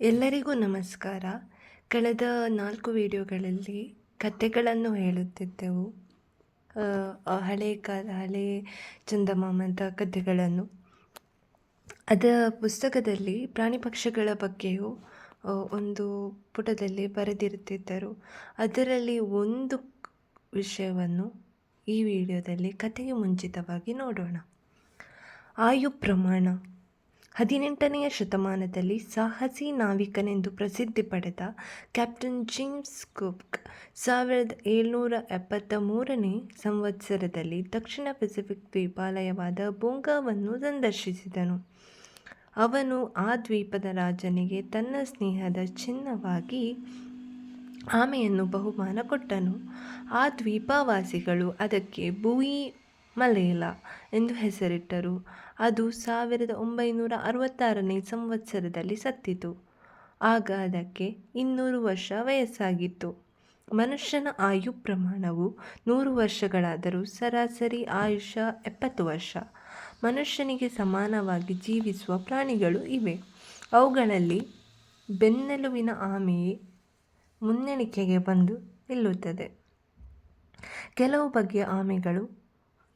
ಎಲ್ಲರಿಗೂ ನಮಸ್ಕಾರ. ಕಳೆದ ನಾಲ್ಕು ವಿಡಿಯೋಗಳಲ್ಲಿ ಕಥೆಗಳನ್ನು ಹೇಳುತ್ತಿದ್ದೆವು. ಹಳೆಯ ಕಾಲ, ಹಳೆ ಚಂದಮಾಮದ ಕಥೆಗಳನ್ನು ಅದರ ಪುಸ್ತಕದಲ್ಲಿ ಪ್ರಾಣಿ ಪಕ್ಷಿಗಳ ಬಗ್ಗೆಯೂ ಒಂದು ಪುಟದಲ್ಲಿ ಬರೆದಿರುತ್ತಿದ್ದರು. ಅದರಲ್ಲಿ ಒಂದು ವಿಷಯವನ್ನು ಈ ವಿಡಿಯೋದಲ್ಲಿ ಕಥೆಗೆ ಮುಂಚಿತವಾಗಿ ನೋಡೋಣ. ಆಯು ಪ್ರಮಾಣ. ಹದಿನೆಂಟನೆಯ ಶತಮಾನದಲ್ಲಿ ಸಾಹಸಿ ನಾವಿಕನೆಂದು ಪ್ರಸಿದ್ಧಿ ಪಡೆದ ಕ್ಯಾಪ್ಟನ್ ಜೇಮ್ಸ್ ಕುಕ್ ಸಾವಿರದ ಏಳ್ನೂರ ಎಪ್ಪತ್ತ ಮೂರನೇ ಸಂವತ್ಸರದಲ್ಲಿ ದಕ್ಷಿಣ ಪೆಸಿಫಿಕ್ ದ್ವೀಪಾಲಯವಾದ ಬೊಂಗಾವನ್ನು ಸಂದರ್ಶಿಸಿದನು. ಅವನು ಆ ದ್ವೀಪದ ರಾಜನಿಗೆ ತನ್ನ ಸ್ನೇಹದ ಚಿನ್ನವಾಗಿ ಆಮೆಯನ್ನು ಬಹುಮಾನ ಕೊಟ್ಟನು. ಆ ದ್ವೀಪವಾಸಿಗಳು ಅದಕ್ಕೆ ಬೂಯಿ ಮಲೇಲ ಎಂದು ಹೆಸರಿಟ್ಟರು. ಅದು ಸಾವಿರದ ಒಂಬೈನೂರ ಅರವತ್ತಾರನೇ ಸಂವತ್ಸರದಲ್ಲಿ ಸತ್ತಿತು. ಆಗ ಅದಕ್ಕೆ ಇನ್ನೂರು ವರ್ಷ ವಯಸ್ಸಾಗಿತ್ತು. ಮನುಷ್ಯನ ಆಯು ಪ್ರಮಾಣವು ನೂರು ವರ್ಷಗಳಾದರೂ ಸರಾಸರಿ ಆಯುಷ್ಯ ಎಪ್ಪತ್ತು ವರ್ಷ. ಮನುಷ್ಯನಿಗೆ ಸಮಾನವಾಗಿ ಜೀವಿಸುವ ಪ್ರಾಣಿಗಳು ಇವೆ. ಅವುಗಳಲ್ಲಿ ಬೆನ್ನೆಲುವಿನ ಆಮೆಯೇ ಮುನ್ನೆಣಿಕೆಗೆ ಬಂದು ನಿಲ್ಲುತ್ತದೆ. ಕೆಲವು ಬಗೆಯ ಆಮೆಗಳು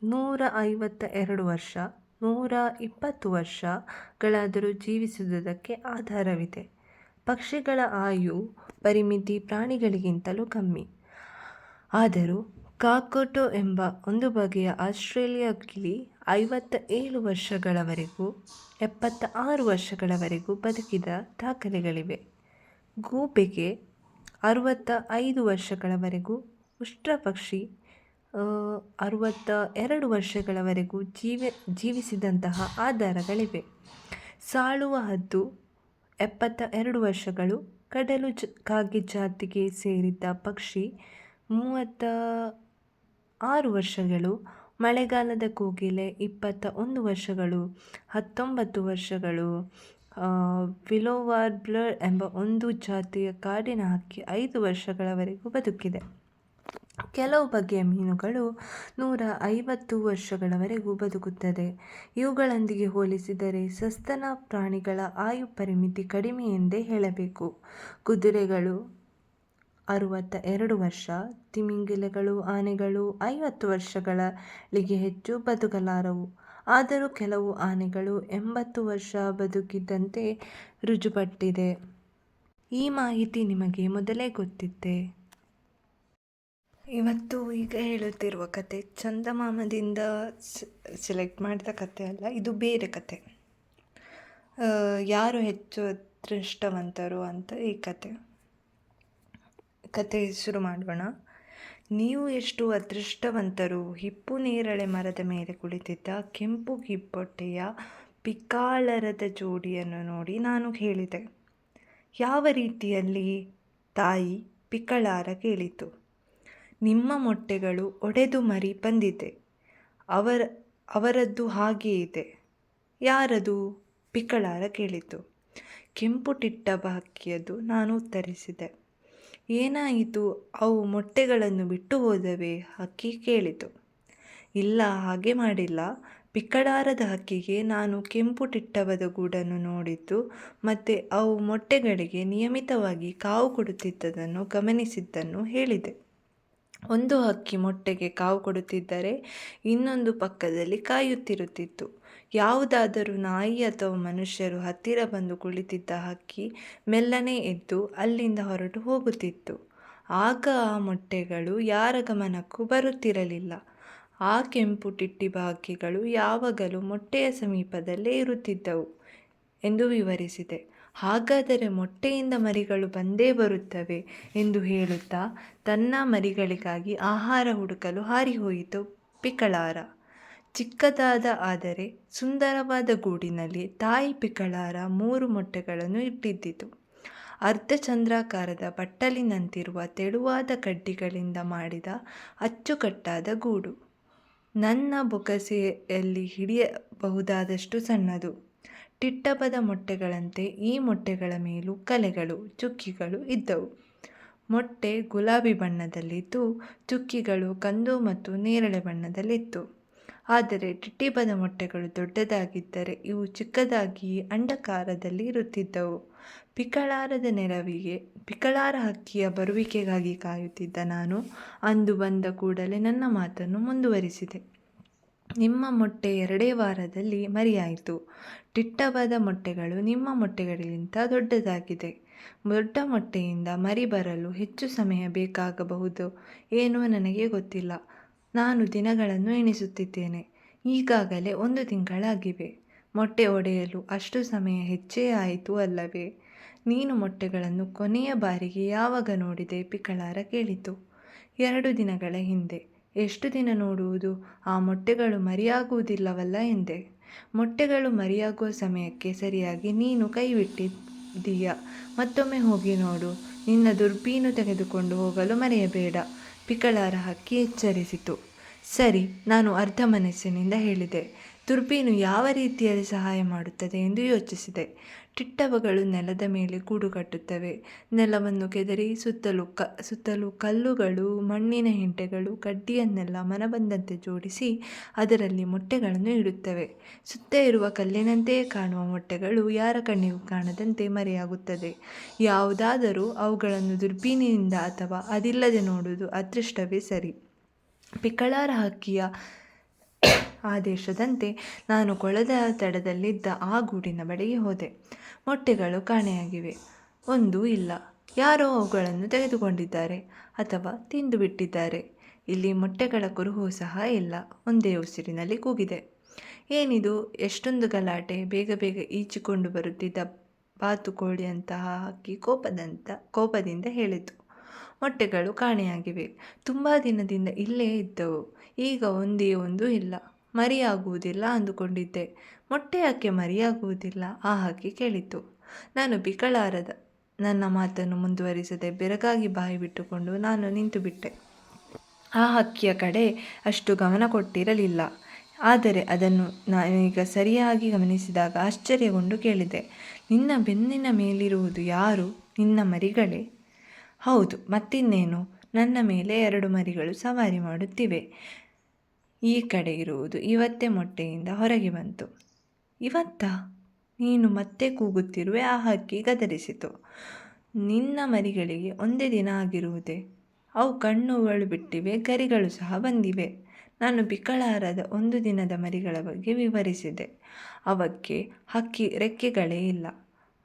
ನೂರ ಐವತ್ತ ಎರಡು ವರ್ಷ ನೂರ ಇಪ್ಪತ್ತು ವರ್ಷಗಳಾದರೂ ಜೀವಿಸುವುದಕ್ಕೆ ಆಧಾರವಿದೆ. ಪಕ್ಷಿಗಳ ಆಯು ಪರಿಮಿತಿ ಪ್ರಾಣಿಗಳಿಗಿಂತಲೂ ಕಮ್ಮಿ. ಆದರೂ ಕಾಕೋಟೋ ಎಂಬ ಒಂದು ಬಗೆಯ ಆಸ್ಟ್ರೇಲಿಯಾ ಗಿಳಿ ಐವತ್ತ ಏಳು ವರ್ಷಗಳವರೆಗೂ ಎಪ್ಪತ್ತ ಆರು ವರ್ಷಗಳವರೆಗೂ ಬದುಕಿದ ದಾಖಲೆಗಳಿವೆ. ಗೂಬೆಗೆ ಅರುವತ್ತ ಐದು ವರ್ಷಗಳವರೆಗೂ ಉಷ್ಟ್ರಪಕ್ಷಿ ಆ, ಅರುವತ್ತ ಎರಡು ವರ್ಷಗಳವರೆಗೂ ಜೀವ, ಜೀವಿಸಿದಂತಹ ಆಧಾರಗಳಿವೆ. ಸಾಳುವ ಹದ್ದು ಎಪ್ಪತ್ತ ಎರಡು ವರ್ಷಗಳು, ಕಡಲು ಜ, ಕಾಗೆ ಜಾತಿಗೆ ಸೇರಿದ್ದ ಪಕ್ಷಿ ಮೂವತ್ತ ಆರು ವರ್ಷಗಳು, ಮಳೆಗಾಲದ ಕೋಗಿಲೆ ಇಪ್ಪತ್ತ ಒಂದು ವರ್ಷಗಳು, ಹತ್ತೊಂಬತ್ತು ವರ್ಷಗಳು ವಿಲೋವಾರ್ ಬ್ಲರ್ ಎಂಬ ಒಂದು ಜಾತಿಯ ಕಾಡಿನ ಹಕ್ಕಿ ಐದು ವರ್ಷಗಳವರೆಗೂ ಬದುಕಿದೆ. ಕೆಲವು ಬಗೆಯ ಮೀನುಗಳು ನೂರ ಐವತ್ತು ವರ್ಷಗಳವರೆಗೂ ಬದುಕುತ್ತದೆ. ಇವುಗಳೊಂದಿಗೆ ಹೋಲಿಸಿದರೆ ಸಸ್ತನ ಪ್ರಾಣಿಗಳ ಆಯು ಪರಿಮಿತಿ ಕಡಿಮೆ ಎಂದೇ ಹೇಳಬೇಕು. ಕುದುರೆಗಳು ಅರುವತ್ತ ಎರಡು ವರ್ಷ, ತಿಮಿಂಗಿಲಗಳು, ಆನೆಗಳು ಐವತ್ತು ವರ್ಷಗಳಿಗೆ ಹೆಚ್ಚು ಬದುಕಲಾರವು. ಆದರೂ ಕೆಲವು ಆನೆಗಳು ಎಂಬತ್ತು ವರ್ಷ ಬದುಕಿದ್ದಂತೆ ರುಜುಪಟ್ಟಿದೆ. ಈ ಮಾಹಿತಿ ನಿಮಗೆ ಮೊದಲೇ ಗೊತ್ತಿತ್ತೆ ಇವತ್ತು ಈಗ ಹೇಳುತ್ತಿರುವ ಕತೆ ಚಂದಮಾಮದಿಂದ ಸೆಲೆಕ್ಟ್ ಮಾಡಿದ ಕತೆ ಅಲ್ಲ, ಇದು ಬೇರೆ ಕತೆ. ಯಾರು ಹೆಚ್ಚು ಅದೃಷ್ಟವಂತರು ಅಂತ ಈ ಕತೆ. ಕತೆ ಶುರು ಮಾಡೋಣ. ನೀವು ಎಷ್ಟು ಅದೃಷ್ಟವಂತರು, ಹಿಪ್ಪು ನೇರಳೆ ಮರದ ಮೇಲೆ ಕುಳಿತಿದ್ದ ಕೆಂಪು ಕಿಬ್ಬೊಟ್ಟೆಯ ಪಿಕಾಳರದ ಜೋಡಿಯನ್ನು ನೋಡಿ ನಾನು ಕೇಳಿದೆ ಯಾವ ರೀತಿಯಲ್ಲಿ ತಾಯಿ ಪಿಕಳಾರ ಕೇಳಿತು. ನಿಮ್ಮ ಮೊಟ್ಟೆಗಳು ಒಡೆದು ಮರಿ ಬಂದಿದೆ. ಅವರ, ಅವರದ್ದು ಹಾಗೇ ಇದೆ. ಯಾರದು? ಪಿಕಳಾರ ಕೇಳಿತು. ಕೆಂಪು ಟಿಟ್ಟ ಹಕ್ಕಿಯದು ನಾನು ಉತ್ತರಿಸಿದೆ. ಏನಾಯಿತು? ಅವು ಮೊಟ್ಟೆಗಳನ್ನು ಬಿಟ್ಟು ಹೋದವೆ? ಹಕ್ಕಿ ಕೇಳಿತು. ಇಲ್ಲ, ಹಾಗೆ ಮಾಡಿಲ್ಲ. ಪಿಕ್ಕಡಾರದ ಹಕ್ಕಿಗೆ ನಾನು ಕೆಂಪು ಟಿಟ್ಟವದ ಗೂಡನ್ನು ನೋಡಿದ್ದು, ಮತ್ತು ಅವು ಮೊಟ್ಟೆಗಳಿಗೆ ನಿಯಮಿತವಾಗಿ ಕಾವು ಕೊಡುತ್ತಿದ್ದದನ್ನು ಗಮನಿಸಿದ್ದನ್ನು ಹೇಳಿದೆ. ಒಂದು ಹಕ್ಕಿ ಮೊಟ್ಟೆಗೆ ಕಾವು ಕೊಡುತ್ತಿದ್ದರೆ ಇನ್ನೊಂದು ಪಕ್ಕದಲ್ಲಿ ಕಾಯುತ್ತಿರುತ್ತಿತ್ತು. ಯಾವುದಾದರೂ ನಾಯಿ ಅಥವಾ ಮನುಷ್ಯರು ಹತ್ತಿರ ಬಂದು ಕುಳಿತಿದ್ದ ಹಕ್ಕಿ ಮೆಲ್ಲನೆ ಎದ್ದು ಅಲ್ಲಿಂದ ಹೊರಟು ಹೋಗುತ್ತಿತ್ತು. ಆಗ ಆ ಮೊಟ್ಟೆಗಳು ಯಾರ ಗಮನಕ್ಕೂ ಬರುತ್ತಿರಲಿಲ್ಲ. ಆ ಕೆಂಪು ಟಿಟ್ಟಿಬ ಹಕ್ಕಿಗಳು ಯಾವಾಗಲೂ ಮೊಟ್ಟೆಯ ಸಮೀಪದಲ್ಲೇ ಇರುತ್ತಿದ್ದವು ಎಂದು ವಿವರಿಸಿದೆ. ಹಾಗಾದರೆ ಮೊಟ್ಟೆಯಿಂದ ಮರಿಗಳು ಬಂದೇ ಬರುತ್ತವೆ ಎಂದು ಹೇಳುತ್ತಾ ತನ್ನ ಮರಿಗಳಿಗಾಗಿ ಆಹಾರ ಹುಡುಕಲು ಹಾರಿಹೋಯಿತು ಪಿಕಳಾರ. ಚಿಕ್ಕದಾದ ಆದರೆ ಸುಂದರವಾದ ಗೂಡಿನಲ್ಲಿ ತಾಯಿ ಪಿಕಳಾರ ಮೂರು ಮೊಟ್ಟೆಗಳನ್ನು ಇಟ್ಟಿದ್ದಿತು. ಅರ್ಧ ಚಂದ್ರಾಕಾರದ ಬಟ್ಟಲಿನಂತಿರುವ ತೆಳುವಾದ ಕಡ್ಡಿಗಳಿಂದ ಮಾಡಿದ ಅಚ್ಚುಕಟ್ಟಾದ ಗೂಡು. ನನ್ನ ಬೊಗಸೆಯಲ್ಲಿ ಹಿಡಿಯಬಹುದಾದಷ್ಟು ಸಣ್ಣದು. ಟಿಟ್ಟಬದ ಮೊಟ್ಟೆಗಳಂತೆ ಈ ಮೊಟ್ಟೆಗಳ ಮೇಲೂ ಕಲೆಗಳು, ಚುಕ್ಕಿಗಳು ಇದ್ದವು. ಮೊಟ್ಟೆ ಗುಲಾಬಿ ಬಣ್ಣದಲ್ಲಿದ್ದು ಚುಕ್ಕಿಗಳು ಕಂದು ಮತ್ತು ನೇರಳೆ ಬಣ್ಣದಲ್ಲಿತ್ತು. ಆದರೆ ಟಿಟ್ಟಿಬದ ಮೊಟ್ಟೆಗಳು ದೊಡ್ಡದಾಗಿದ್ದರೆ ಇವು ಚಿಕ್ಕದಾಗಿ ಅಂಡಕಾರದಲ್ಲಿ ಇರುತ್ತಿದ್ದವು. ಪಿಕಳಾರದ ನೆರವಿಗೆ, ಪಿಕಳಾರ ಹಕ್ಕಿಯ ಬರುವಿಕೆಗಾಗಿ ಕಾಯುತ್ತಿದ್ದ ನಾನು, ಅಂದು ಬಂದ ಕೂಡಲೇ ನನ್ನ ಮಾತನ್ನು ಮುಂದುವರಿಸಿದೆ. ನಿಮ್ಮ ಮೊಟ್ಟೆ ಎರಡೇ ವಾರದಲ್ಲಿ ಮರಿಯಾಯಿತು. ಟಿಟ್ಟವಾದ ಮೊಟ್ಟೆಗಳು ನಿಮ್ಮ ಮೊಟ್ಟೆಗಳಿಗಿಂತ ದೊಡ್ಡದಾಗಿದೆ. ದೊಡ್ಡ ಮೊಟ್ಟೆಯಿಂದ ಮರಿ ಬರಲು ಹೆಚ್ಚು ಸಮಯ ಬೇಕಾಗಬಹುದು. ಏನೋ ನನಗೆ ಗೊತ್ತಿಲ್ಲ. ನಾನು ದಿನಗಳನ್ನು ಎಣಿಸುತ್ತಿದ್ದೇನೆ. ಈಗಾಗಲೇ ಒಂದು ತಿಂಗಳಾಗಿವೆ. ಮೊಟ್ಟೆ ಒಡೆಯಲು ಅಷ್ಟು ಸಮಯ ಹೆಚ್ಚೇ ಆಯಿತು ಅಲ್ಲವೇ? ನೀನು ಮೊಟ್ಟೆಗಳನ್ನು ಕೊನೆಯ ಬಾರಿಗೆ ಯಾವಾಗ ನೋಡಿದೆ? ಪಿಕಳಾರ ಕೇಳಿತು. ಎರಡು ದಿನಗಳ ಹಿಂದೆ. ಎಷ್ಟು ದಿನ ನೋಡುವುದು? ಆ ಮೊಟ್ಟೆಗಳು ಮರಿಯಾಗುವುದಿಲ್ಲವಲ್ಲ ಎಂದೆ. ಮೊಟ್ಟೆಗಳು ಮರಿಯಾಗುವ ಸಮಯಕ್ಕೆ ಸರಿಯಾಗಿ ನೀನು ಕೈಬಿಟ್ಟಿದ್ದೀಯ. ಮತ್ತೊಮ್ಮೆ ಹೋಗಿ ನೋಡು. ನಿನ್ನ ದುರ್ಬೀನು ತೆಗೆದುಕೊಂಡು ಹೋಗಲು ಮರೆಯಬೇಡ. ಪಿಕಳಾರ ಹಕ್ಕಿ ಎಚ್ಚರಿಸಿತು. ಸರಿ, ನಾನು ಅರ್ಧ ಮನಸ್ಸಿನಿಂದ ಹೇಳಿದೆ. ದುರ್ಬೀನು ಯಾವ ರೀತಿಯಲ್ಲಿ ಸಹಾಯ ಮಾಡುತ್ತದೆ ಎಂದು ಯೋಚಿಸಿದೆ. ಟಿಟ್ಟವಗಳು ನೆಲದ ಮೇಲೆ ಗೂಡು ಕಟ್ಟುತ್ತವೆ ನೆಲವನ್ನು ಕೆದರಿ ಸುತ್ತಲೂ ಕ, ಸುತ್ತಲೂ ಕಲ್ಲುಗಳು, ಮಣ್ಣಿನ ಹಿಂಟೆಗಳು, ಕಡ್ಡಿಯನ್ನೆಲ್ಲ ಮನಬಂದಂತೆ ಜೋಡಿಸಿ ಅದರಲ್ಲಿ ಮೊಟ್ಟೆಗಳನ್ನು ಇಡುತ್ತವೆ. ಸುತ್ತ ಇರುವ ಕಲ್ಲಿನಂತೆಯೇ ಕಾಣುವ ಮೊಟ್ಟೆಗಳು ಯಾರ ಕಣ್ಣಿಗೂ ಕಾಣದಂತೆ ಮರೆಯಾಗುತ್ತದೆ. ಯಾವುದಾದರೂ ಅವುಗಳನ್ನು ದುರ್ಬೀನಿನಿಂದ ಅಥವಾ ಅದಿಲ್ಲದೆ ನೋಡುವುದು ಅದೃಷ್ಟವೇ ಸರಿ. ಪಿಕಳಾರ ಹಕ್ಕಿಯ ಆದೇಶದಂತೆ ನಾನು ಕೊಳದ ತಡದಲ್ಲಿದ್ದ ಆ ಗೂಡಿನ ಬಳಿಗೆ ಹೋದೆ. ಮೊಟ್ಟೆಗಳು ಕಾಣೆಯಾಗಿವೆ. ಒಂದೂ ಇಲ್ಲ. ಯಾರೋ ಅವುಗಳನ್ನು ತೆಗೆದುಕೊಂಡಿದ್ದಾರೆ ಅಥವಾ ತಿಂದು ಬಿಟ್ಟಿದ್ದಾರೆ. ಇಲ್ಲಿ ಮೊಟ್ಟೆಗಳ ಕುರುಹು ಸಹ ಇಲ್ಲ. ಒಂದೇ ಉಸಿರಿನಲ್ಲಿ ಕೂಗಿದೆ. ಏನಿದು? ಎಷ್ಟೊಂದು ಗಲಾಟೆ. ಬೇಗ ಬೇಗ ಈಚಿಕೊಂಡು ಬರುತ್ತಿದ್ದ ಬಾತುಕೋಳಿಯಂತಹ ಹಕ್ಕಿ ಕೋಪದಂತ ಕೋಪದಿಂದ ಹೇಳಿತು. ಮೊಟ್ಟೆಗಳು ಕಾಣೆಯಾಗಿವೆ. ತುಂಬ ದಿನದಿಂದ ಇಲ್ಲೇ ಇದ್ದವು. ಈಗ ಒಂದೇ ಒಂದು ಇಲ್ಲ. ಮರಿಯಾಗುವುದಿಲ್ಲ ಅಂದುಕೊಂಡಿದ್ದೆ. ಮೊಟ್ಟೆ ಯಾಕೆ ಮರಿಯಾಗುವುದಿಲ್ಲ? ಆ ಹಕ್ಕಿ ಕೇಳಿತು. ನಾನು ಬಿಕಳಾರದ, ನನ್ನ ಮಾತನ್ನು ಮುಂದುವರಿಸದೆ ಬೆರಗಾಗಿ ಬಾಯಿ ಬಿಟ್ಟುಕೊಂಡು ನಾನು ನಿಂತು ಬಿಟ್ಟೆ ಆ ಹಕ್ಕಿಯ ಕಡೆ ಅಷ್ಟು ಗಮನ ಕೊಟ್ಟಿರಲಿಲ್ಲ. ಆದರೆ ಅದನ್ನು ನಾನೀಗ ಸರಿಯಾಗಿ ಗಮನಿಸಿದಾಗ ಆಶ್ಚರ್ಯಗೊಂಡು ಕೇಳಿದೆ. ನಿನ್ನ ಬೆನ್ನಿನ ಮೇಲಿರುವುದು ಯಾರು? ನಿನ್ನ ಮರಿಗಳೇ? ಹೌದು, ಮತ್ತಿನ್ನೇನು? ನನ್ನ ಮೇಲೆ ಎರಡು ಮರಿಗಳು ಸವಾರಿ ಮಾಡುತ್ತಿವೆ. ಈ ಕಡೆ ಇರುವುದು ಇವತ್ತೇ ಮೊಟ್ಟೆಯಿಂದ ಹೊರಗೆ ಬಂತು. ಇವತ್ತ? ನೀನು ಮತ್ತೆ ಕೂಗುತ್ತಿರುವೆ, ಆ ಹಕ್ಕಿ ಗದರಿಸಿತು. ನಿನ್ನ ಮರಿಗಳಿಗೆ ಒಂದೇ ದಿನ ಆಗಿರುವುದೇ? ಅವು ಕಣ್ಣುಗಳು ಬಿಟ್ಟಿವೆ, ಗರಿಗಳು ಸಹ ಬಂದಿವೆ. ನಾನು ಬಿಕಳಾರದ ಒಂದು ದಿನದ ಮರಿಗಳ ಬಗ್ಗೆ ವಿವರಿಸಿದೆ. ಅವಕ್ಕೆ ಹಕ್ಕಿ ರೆಕ್ಕೆಗಳೇ ಇಲ್ಲ.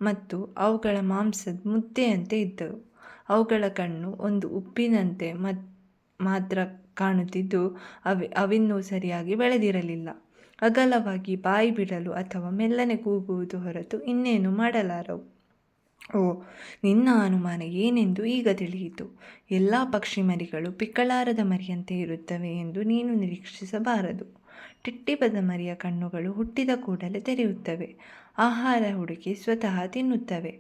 ಮತ್ತು ಅವುಗಳ ಮಾಂಸದ ಮುದ್ದೆಯಂತೆ ಇದ್ದವು. ಅವುಗಳ ಕಣ್ಣು ಒಂದು ಉಪ್ಪಿನಂತೆ ಮತ್, ಮಾತ್ರ ಕಾಣುತ್ತಿದ್ದು ಅವಿ, ಅವಿನ್ನೂ ಸರಿಯಾಗಿ ಬೆಳೆದಿರಲಿಲ್ಲ. ಅಗಲವಾಗಿ ಬಾಯಿ ಬಿಡಲು ಅಥವಾ ಮೆಲ್ಲನೆ ಕೂಗುವುದು ಹೊರತು ಇನ್ನೇನು ಮಾಡಲಾರವು? ಓ, ನಿನ್ನ ಅನುಮಾನ ಏನೆಂದು ಈಗ ತಿಳಿಯಿತು. ಎಲ್ಲ ಪಕ್ಷಿ ಮರಿಗಳು ಪಿಕ್ಕಳಾರದ ಮರಿಯಂತೆ ಇರುತ್ತವೆ ಎಂದು ನೀನು ನಿರೀಕ್ಷಿಸಬಾರದು. ಟಿಟ್ಟಿಬದ ಮರಿಯ ಕಣ್ಣುಗಳು ಹುಟ್ಟಿದ ಕೂಡಲೇ ತೆರೆಯುತ್ತವೆ. ಆಹಾರ ಹುಡುಕಿ ಸ್ವತಃ ತಿನ್ನುತ್ತವೆ.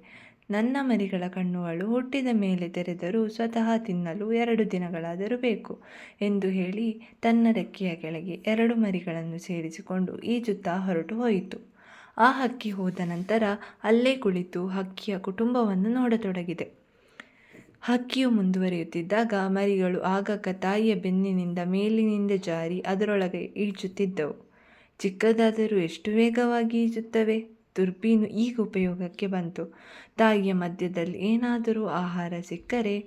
ನನ್ನ ಮರಿಗಳ ಕಣ್ಣುಗಳು ಹುಟ್ಟಿದ ಮೇಲೆ ತೆರೆದರೂ ಸ್ವತಃ ತಿನ್ನಲು ಎರಡು ದಿನಗಳಾದರೂ ಬೇಕು ಎಂದು ಹೇಳಿ ತನ್ನ ರೆಕ್ಕೆಯ ಕೆಳಗೆ ಎರಡು ಮರಿಗಳನ್ನು ಸೇರಿಸಿಕೊಂಡು ಈಜುತ್ತಾ ಹೊರಟು ಹೋಯಿತು. ಆ ಹಕ್ಕಿ ಹೋದ ನಂತರ ಅಲ್ಲೇ ಕುಳಿತು ಹಕ್ಕಿಯ ಕುಟುಂಬವನ್ನು ನೋಡತೊಡಗಿದೆ. ಹಕ್ಕಿಯು ಮುಂದುವರಿಯುತ್ತಿದ್ದಾಗ ಮರಿಗಳು ಆಗಾಗ ತಾಯಿಯ ಬೆನ್ನಿನಿಂದ ಮೇಲಿನಿಂದ ಜಾರಿ ಅದರೊಳಗೆ ಈಜುತ್ತಿದ್ದವು. ಚಿಕ್ಕದಾದರೂ ಎಷ್ಟು ವೇಗವಾಗಿ ಈಜುತ್ತವೆ? ದುರ್ಬೀನು ಈಗ ಉಪಯೋಗಕ್ಕೆ ಬಂತು. ತಾಯಿಯ ಮಧ್ಯದಲ್ಲಿ ಏನಾದರೂ ಆಹಾರ ಸಿಕ್ಕರೆ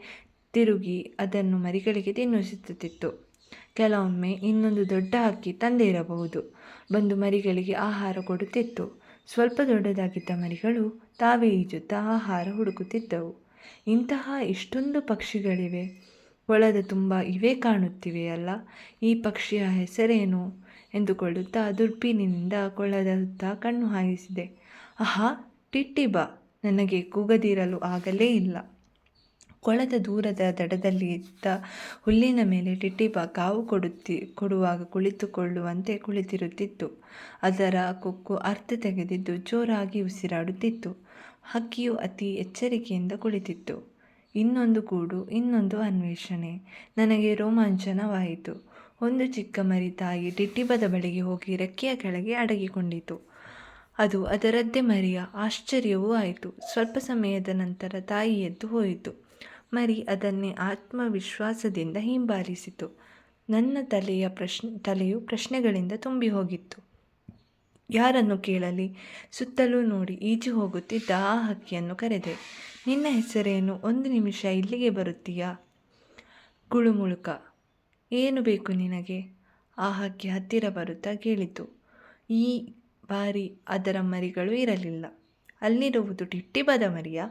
ತಿರುಗಿ ಅದನ್ನು ಮರಿಗಳಿಗೆ ತಿನ್ನಿಸುತ್ತಿತ್ತು. ಕೆಲವೊಮ್ಮೆ ಇನ್ನೊಂದು ದೊಡ್ಡ ಹಕ್ಕಿ ತಂದೆ ಇರಬಹುದು. ಬಂದು ಮರಿಗಳಿಗೆ ಆಹಾರ ಕೊಡುತ್ತಿತ್ತು. ಸ್ವಲ್ಪ ದೊಡ್ಡದಾಗಿದ್ದ ಮರಿಗಳು ತಾವೇ ಈಜುತ್ತಾ ಆಹಾರ ಹುಡುಕುತ್ತಿದ್ದವು. ಇಂತಹ ಇಷ್ಟೊಂದು ಪಕ್ಷಿಗಳಿವೆ. ಕೊಳದ ತುಂಬ ಇವೇ ಕಾಣುತ್ತಿವೆಯಲ್ಲ ಈ ಪಕ್ಷಿಯ ಹೆಸರೇನು? ಎಂದುಕೊಳ್ಳುತ್ತಾ ದುರ್ಬೀನಿನಿಂದ ಕೊಳದ ಸುತ್ತ ಕಣ್ಣು ಹಾಯಿಸಿದೆ. ಆಹಾ ಟಿಟ್ಟಿಬಾ ನನಗೆ ಕೂಗದಿರಲು ಆಗಲೇ ಇಲ್ಲ. ಕೊಳದ ದೂರದ ದಡದಲ್ಲಿ ಇದ್ದ ಹುಲ್ಲಿನ ಮೇಲೆ ಟಿಟ್ಟಿಬ ಕಾವು ಕೊಡುತ್ತಿ, ಕೊಡುವಾಗ ಕುಳಿತುಕೊಳ್ಳುವಂತೆ ಕುಳಿತಿರುತ್ತಿತ್ತು. ಅದರ ಕೊಕ್ಕು ಅರ್ಥ ತೆಗೆದಿದ್ದು ಜೋರಾಗಿ ಉಸಿರಾಡುತ್ತಿತ್ತು. ಹಕ್ಕಿಯು ಅತಿ ಎಚ್ಚರಿಕೆಯಿಂದ ಕುಳಿತಿತ್ತು. ಇನ್ನೊಂದು ಗೂಡು, ಇನ್ನೊಂದು ಅನ್ವೇಷಣೆ. ನನಗೆ ರೋಮಾಂಚನವಾಯಿತು. ಒಂದು ಚಿಕ್ಕ ಮರಿ ತಾಯಿ ಟಿಟ್ಟಿಬದ ಬಳಿಗೆ ಹೋಗಿ ರೆಕ್ಕೆಯ ಕೆಳಗೆ ಅಡಗಿಕೊಂಡಿತು. ಅದು ಅದರದ್ದೇ ಮರಿಯ. ಆಶ್ಚರ್ಯವೂ ಆಯಿತು. ಸ್ವಲ್ಪ ಸಮಯದ ನಂತರ ತಾಯಿ ಎದ್ದು ಹೋಯಿತು. ಮರಿ ಅದನ್ನೇ ಆತ್ಮವಿಶ್ವಾಸದಿಂದ ಹಿಂಬಾಲಿಸಿತು. ನನ್ನ ತಲೆಯ ಪ್ರಶ್ನೆ, ತಲೆಯು ಪ್ರಶ್ನೆಗಳಿಂದ ತುಂಬಿ ಹೋಗಿತ್ತು. ಯಾರನ್ನು ಕೇಳಲಿ? ಸುತ್ತಲೂ ನೋಡಿ ಈಜು ಹೋಗುತ್ತಿದ್ದ ಆ ಹಕ್ಕಿಯನ್ನು ಕರೆದೆ. ನಿನ್ನ ಹೆಸರೇನು? ಒಂದು ನಿಮಿಷ ಇಲ್ಲಿಗೆ ಬರುತ್ತೀಯಾ? ಗುಳುಮುಳುಕ. ಏನು ಬೇಕು ನಿನಗೆ? ಆ ಹಕ್ಕಿ ಹತ್ತಿರ ಬರುತ್ತಾ ಕೇಳಿತು. ಈ ಬಾರಿ ಅದರ ಮರಿಗಳು ಇರಲಿಲ್ಲ. ಅಲ್ಲಿರುವುದು ಟಿಟ್ಟಿಬದ ಮರಿಯ?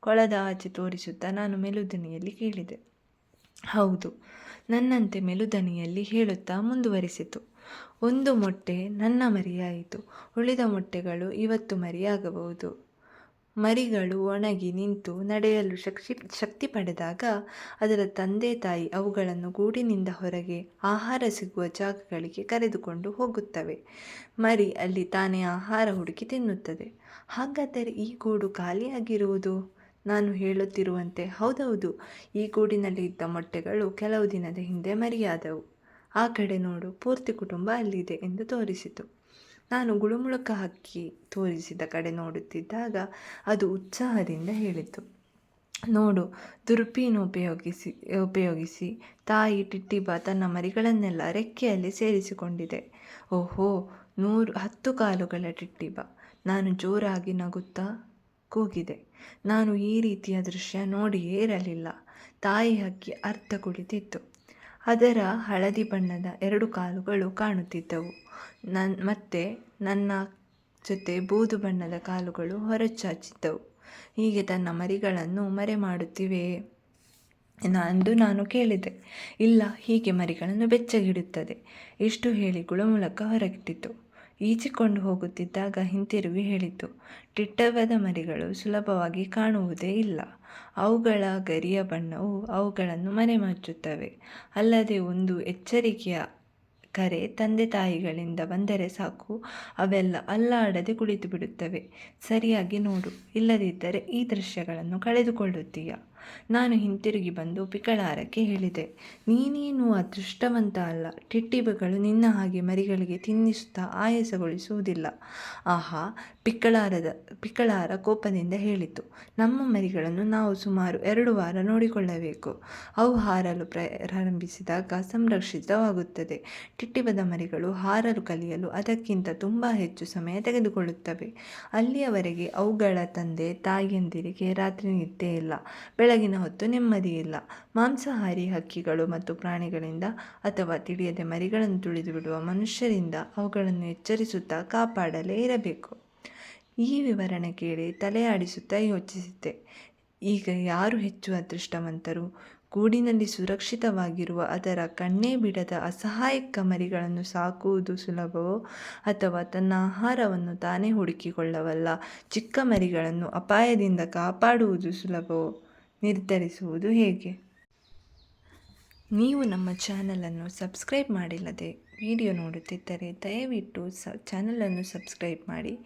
ಕೊಳದ ಆಚೆ ತೋರಿಸುತ್ತಾ ನಾನು ಮೆಲುದನಿಯಲ್ಲಿ ಕೇಳಿದೆ. ಹೌದು, ನನ್ನಂತೆ ಮೆಲುದನಿಯಲ್ಲಿ ಹೇಳುತ್ತಾ ಮುಂದುವರಿಸಿತು. ಒಂದು ಮೊಟ್ಟೆ ನನ್ನ ಮರಿಯಾಯಿತು. ಉಳಿದ ಮೊಟ್ಟೆಗಳು ಇವತ್ತು ಮರಿಯಾಗಬಹುದು. ಮರಿಗಳು ಒಣಗಿ ನಿಂತು ನಡೆಯಲು ಶಕ್ತಿ ಶಕ್ತಿ ಪಡೆದಾಗ ಅದರ ತಂದೆ ತಾಯಿ ಅವುಗಳನ್ನು ಗೂಡಿನಿಂದ ಹೊರಗೆ ಆಹಾರ ಸಿಗುವ ಜಾಗಗಳಿಗೆ ಕರೆದುಕೊಂಡು ಹೋಗುತ್ತವೆ. ಮರಿ ಅಲ್ಲಿ ತಾನೇ ಆಹಾರ ಹುಡುಕಿ ತಿನ್ನುತ್ತದೆ. ಹಾಗಾದರೆ ಈ ಗೂಡು ಖಾಲಿಯಾಗಿರುವುದು? ನಾನು ಹೇಳುತ್ತಿರುವಂತೆ ಹೌದೌದು. ಈ ಗೂಡಿನಲ್ಲಿ ಇದ್ದ ಮೊಟ್ಟೆಗಳು ಕೆಲವು ದಿನದ ಹಿಂದೆ ಮರಿಯಾದವು. ಆ ಕಡೆ ನೋಡು, ಪೂರ್ತಿ ಕುಟುಂಬ ಅಲ್ಲಿದೆ ಎಂದು ತೋರಿಸಿತು. ನಾನು ಗುಳುಮುಳುಕ ಹಕ್ಕಿ ತೋರಿಸಿದ ಕಡೆ ನೋಡುತ್ತಿದ್ದಾಗ ಅದು ಉತ್ಸಾಹದಿಂದ ಹೇಳಿತು. ನೋಡು ದುರ್ಪೀನು ಉಪಯೋಗಿಸಿ ಉಪಯೋಗಿಸಿ. ತಾಯಿ ಟಿಟ್ಟಿಬ ತನ್ನ ಮರಿಗಳನ್ನೆಲ್ಲ ರೆಕ್ಕೆಯಲ್ಲಿ ಸೇರಿಸಿಕೊಂಡಿದೆ. ಓಹೋ, ನೂರು, ಹತ್ತು ಕಾಲುಗಳ ಟಿಟ್ಟಿಬ. ನಾನು ಜೋರಾಗಿ ನಗುತ್ತಾ ಕೂಗಿದೆ. ನಾನು ಈ ರೀತಿಯ ದೃಶ್ಯ ನೋಡಿಯೇ ಇರಲಿಲ್ಲ. ತಾಯಿ ಹಕ್ಕಿ ಅರ್ಥ ಕುಳಿತಿತ್ತು ಅದರ ಹಳದಿ ಬಣ್ಣದ ಎರಡು ಕಾಲುಗಳು ಕಾಣುತ್ತಿದ್ದವು. ನನ್, ಮತ್ತೆ ನನ್ನ ಜೊತೆ ಬೂದು ಬಣ್ಣದ ಕಾಲುಗಳು ಹೊರಚಾಚಿದ್ದವು. ಹೀಗೆ ತನ್ನ ಮರಿಗಳನ್ನು ಮರೆ ಮಾಡುತ್ತಿವೆಯೇ ಎಂದು ನಾನು ಕೇಳಿದೆ. ಇಲ್ಲ, ಹೀಗೆ ಮರಿಗಳನ್ನು ಬೆಚ್ಚಗಿಡುತ್ತದೆ. ಇಷ್ಟು ಹೇಳಿ ಮೂಲಕ ಹೊರಗಿಟ್ಟಿತು. ಈಚಿಕೊಂಡು ಹೋಗುತ್ತಿದ್ದಾಗ ಹಿಂತಿರುಗಿ ಹೇಳಿತು. ಟಿಟ್ಟವದ ಮರಿಗಳು ಸುಲಭವಾಗಿ ಕಾಣುವುದೇ ಇಲ್ಲ. ಅವುಗಳ ಗರಿಯ ಬಣ್ಣವು ಅವುಗಳನ್ನು ಮನೆಮಚ್ಚುತ್ತವೆ ಅಲ್ಲದೆ ಒಂದು ಎಚ್ಚರಿಕೆಯ ಕರೆ ತಂದೆ ತಾಯಿಗಳಿಂದ ಬಂದರೆ ಸಾಕು. ಅವೆಲ್ಲ ಅಲ್ಲಾಡದೆ ಕುಳಿತು ಬಿಡುತ್ತವೆ ಸರಿಯಾಗಿ ನೋಡು. ಇಲ್ಲದಿದ್ದರೆ ಈ ದೃಶ್ಯಗಳನ್ನು ಕಳೆದುಕೊಳ್ಳುತ್ತೀಯ. ನಾನು ಹಿಂತಿರುಗಿ ಬಂದು ಪಿಕಳಾರಕ್ಕೆ ಹೇಳಿದೆ, ನೀನೇನು ಅದೃಷ್ಟವಂತ ಅಲ್ಲ. ಟಿಟ್ಟಿಬಗಳು ನಿನ್ನ ಹಾಗೆ ಮರಿಗಳಿಗೆ ತಿನ್ನಿಸುತ್ತಾ ಆಯಾಸಗೊಳಿಸುವುದಿಲ್ಲ. ಆಹಾ ಪಿಕ್ಕಳಾರದ ಪಿಕ್ಕಳಾರ ಕೋಪದಿಂದ ಹೇಳಿತು. ನಮ್ಮ ಮರಿಗಳನ್ನು ನಾವು ಸುಮಾರು ಎರಡು ವಾರ ನೋಡಿಕೊಳ್ಳಬೇಕು. ಅವು ಹಾರಲು ಪ್ರಾರಂಭಿಸಿದಾಗ ಸಂರಕ್ಷಿತವಾಗುತ್ತದೆ. ಟಿಟ್ಟಿಬದ ಮರಿಗಳು ಹಾರಲು ಕಲಿಯಲು ಅದಕ್ಕಿಂತ ತುಂಬ ಹೆಚ್ಚು ಸಮಯ ತೆಗೆದುಕೊಳ್ಳುತ್ತವೆ. ಅಲ್ಲಿಯವರೆಗೆ ಅವುಗಳ ತಂದೆ, ತಾಯಿಯಂದಿರಿಗೆ ರಾತ್ರಿ ನಿದ್ದೆ ಇಲ್ಲ. ಬೆಳಗಿನ ಹೊತ್ತು ನೆಮ್ಮದಿ ಇಲ್ಲ. ಮಾಂಸಾಹಾರಿ ಹಕ್ಕಿಗಳು ಮತ್ತು ಪ್ರಾಣಿಗಳಿಂದ ಅಥವಾ ತಿಳಿಯದೆ ಮರಿಗಳನ್ನು ತುಳಿದು ಬಿಡುವ ಮನುಷ್ಯರಿಂದ ಅವುಗಳನ್ನು ಎಚ್ಚರಿಸುತ್ತಾ ಕಾಪಾಡಲೇ ಇರಬೇಕು. ಈ ವಿವರಣೆ ಕೇಳಿ ತಲೆಯಾಡಿಸುತ್ತಾ ಯೋಚಿಸಿದ್ದೆ. ಈಗ ಯಾರು ಹೆಚ್ಚು ಅದೃಷ್ಟವಂತರು? ಗೂಡಿನಲ್ಲಿ ಸುರಕ್ಷಿತವಾಗಿರುವ ಅದರ ಕಣ್ಣೇ ಬಿಡದ ಅಸಹಾಯಕ ಮರಿಗಳನ್ನು ಸಾಕುವುದು ಸುಲಭವೋ? ಅಥವಾ ತನ್ನ ಆಹಾರವನ್ನು ತಾನೇ ಹುಡುಕಿಕೊಳ್ಳವಲ್ಲ ಚಿಕ್ಕ ಮರಿಗಳನ್ನು ಅಪಾಯದಿಂದ ಕಾಪಾಡುವುದು ಸುಲಭವೋ? ನಿರ್ಧರಿಸುವುದು ಹೇಗೆ? ನೀವು ನಮ್ಮ ಚಾನಲನ್ನು ಸಬ್ಸ್ಕ್ರೈಬ್ ಮಾಡಿಲ್ಲದೆ ವಿಡಿಯೋ ನೋಡುತ್ತಿದ್ದರೆ ದಯವಿಟ್ಟು ಸ, ಚಾನಲನ್ನು ಸಬ್ಸ್ಕ್ರೈಬ್ ಮಾಡಿ.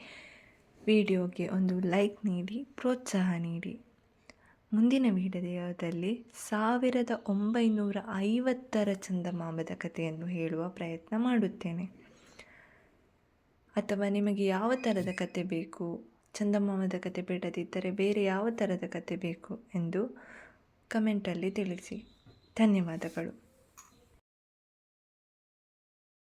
ವಿಡಿಯೋಗೆ ಒಂದು ಲೈಕ್ ನೀಡಿ, ಪ್ರೋತ್ಸಾಹ ನೀಡಿ. ಮುಂದಿನ ವಿಡಿಯೋದಲ್ಲಿ ಸಾವಿರದ ಒಂಬೈನೂರ ಐವತ್ತರ ಚಂದಮಾಮದ ಕಥೆಯನ್ನು ಹೇಳುವ ಪ್ರಯತ್ನ ಮಾಡುತ್ತೇನೆ. ಅಥವಾ ನಿಮಗೆ ಯಾವ ಥರದ ಕತೆ ಬೇಕು? ಚಂದಮಾಮದ ಕತೆ ಬೇಡದಿದ್ದರೆ ಬೇರೆ ಯಾವ ಥರದ ಕತೆ ಬೇಕು ಎಂದು ಕಮೆಂಟಲ್ಲಿ ತಿಳಿಸಿ. ಧನ್ಯವಾದಗಳು.